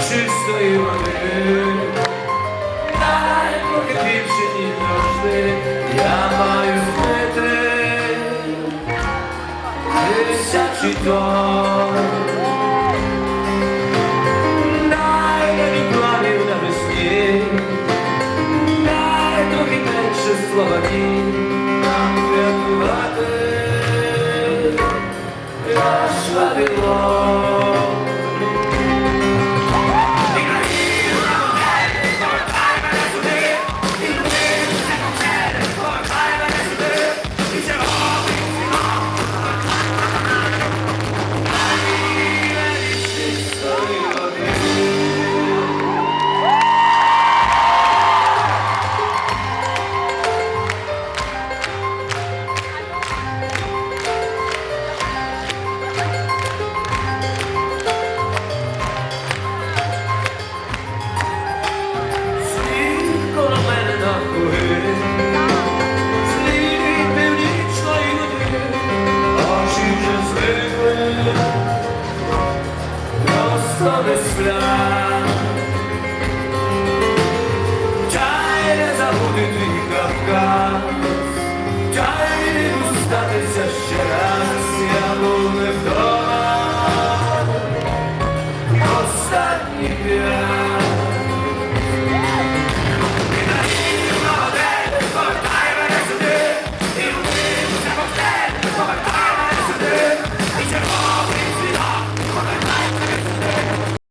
чистої води, дай поки дівчині завжди, я маю знайти. Тисячі тонн. Дай мені планів навесні, нам врятувати. Наш Вавилон. просто без.